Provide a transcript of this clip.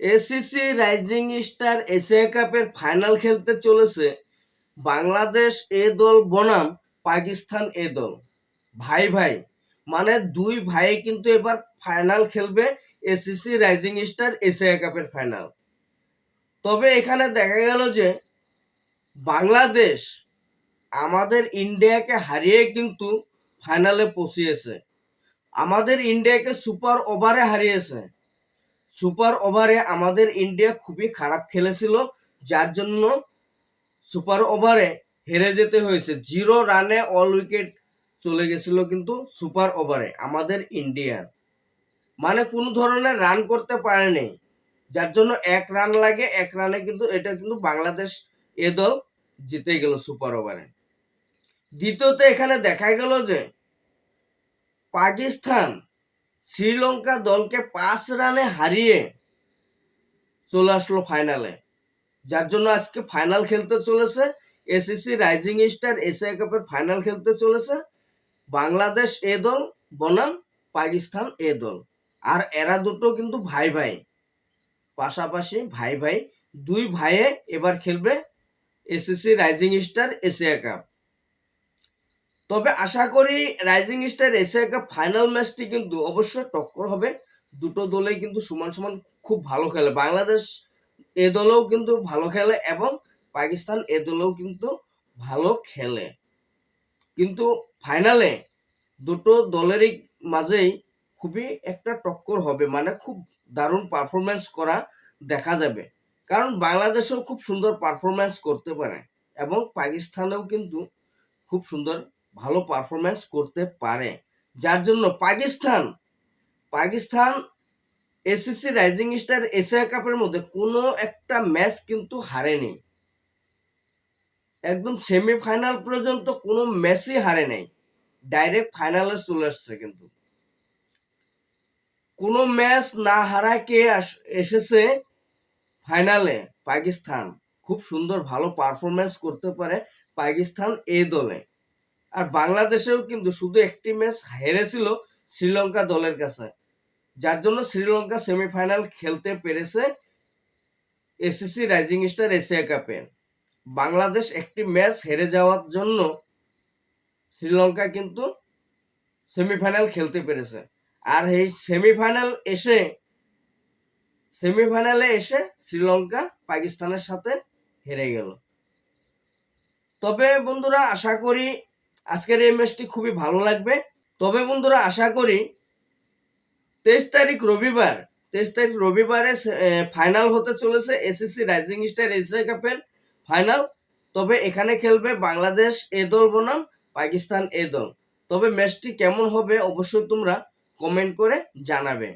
ACC rising star Asia কাপের final খেলতে চলেছে বাংলাদেশ এ দল, বনাম, পাকিস্তান এ দল। ভাই ভাই মানে দুই ভাই কিন্তু এবার ফাইনাল খেলবে এসিসি রাইজিং স্টার এশিয়া কাপের ফাইনাল তবে এখানে দেখা গেল যে বাংলাদেশ আমাদের ইন্ডিয়াকে হারিয়ে কিন্তু ফাইনালে পৌঁছিয়েছে। আমাদের ইন্ডিয়াকে সুপার ওভারে হারিয়েছে। সুপার ওভারে আমাদের ইন্ডিয়া খুবই খারাপ খেলেছিল, যার জন্য সুপার ওভারে হেরে যেতে হয়েছে। জিরো রানে অল উইকেট চলে গেছিল কিন্তু সুপার ওভারে আমাদের ইন্ডিয়ার মানে কোনো ধরনের রান করতে পারেনি। যার জন্য এক রান লাগে, এক রানে কিন্তু এটা কিন্তু বাংলাদেশ এ দল জিতে গেল সুপার ওভারে। দ্বিতীয়ত এখানে দেখা গেল যে পাকিস্তান শ্রীলঙ্কা দলকে পাঁচ রানে হারিয়ে চলে আসলো ফাইনালে। যার জন্য আজকে ফাইনাল খেলতে চলেছে। এসিসি রাইজিং স্টার এশিয়া কাপের ফাইনাল খেলতে চলেছে। বাংলাদেশ এ দল, বনাম, পাকিস্তান এ দল। আর এরা দুটো কিন্তু ভাই ভাই। পাশাপাশি ভাই ভাই, দুই ভাইয়ে এবার খেলবে ACC rising star Asia cup. তবে আশা করি rising star Asia cup final ম্যাচটি কিন্তু অবশ্যই টক্কর হবে। দুটো দলেই কিন্তু সমান সমান খুব ভালো খেলে। বাংলাদেশ এ দলেও কিন্তু ভালো খেলে এবং পাকিস্তান এ দলেও কিন্তু ভালো খেলে। কিন্তু ফাইনালে দুটো দলেরই মাঝেই খুবই একটা টক্কর হবে মানে খুব দারুণ পারফরমেন্স করা দেখা যাবে। কারণ বাংলাদেশও খুব সুন্দর পারফরমেন্স করতে পারে এবং পাকিস্তানেও কিন্তু খুব সুন্দর ভালো পারফরমেন্স করতে পারে। যার জন্য Pakistan Pakistan ACC rising star Asia কাপের মধ্যে কোনো একটা ম্যাচ কিন্তু হারেনি। একদম সেমিফাইনাল পর্যন্ত কোনো ম্যাচই হারে নাই ডাইরেক্ট ফাইনালে চলে আসছে কিন্তু। কোনো ম্যাচ না হারায় কে এসেছে ফাইনালে পাকিস্তান। খুব সুন্দর ভালো পারফরমেন্স করতে পারে পাকিস্তান এ দলে। আর বাংলাদেশেও কিন্তু শুধু একটি ম্যাচ হেরেছিল শ্রীলঙ্কা দলের কাছে। যার জন্য শ্রীলঙ্কা সেমিফাইনাল খেলতে পেরেছে এসিসি রাইজিং স্টার এশিয়া কাপে। বাংলাদেশ একটি ম্যাচ হেরে যাওয়ার জন্য শ্রীলঙ্কা কিন্তু সেমিফাইনাল খেলতে পেরেছে। আর এই সেমিফাইনাল এসে, সেমিফাইনালে এসে শ্রীলঙ্কা পাকিস্তানের সাথে হেরে গেল। তবে বন্ধুরা, আশা করি আজকের এই ম্যাচটি খুবই ভালো লাগবে। তবে বন্ধুরা, আশা করি তেইশ তারিখ রবিবার, তেইশ তারিখ রবিবারে ফাইনাল হতে চলেছে এসএসসি রাইজিং স্টার এশিয়া কাপের ফাইনাল তবে এখানে খেলবে বাংলাদেশ এ দল বনাম, পাকিস্তান এ দল। তবে ম্যাচটি কেমন হবে অবশ্যই তোমরা কমেন্ট করে জানাবে।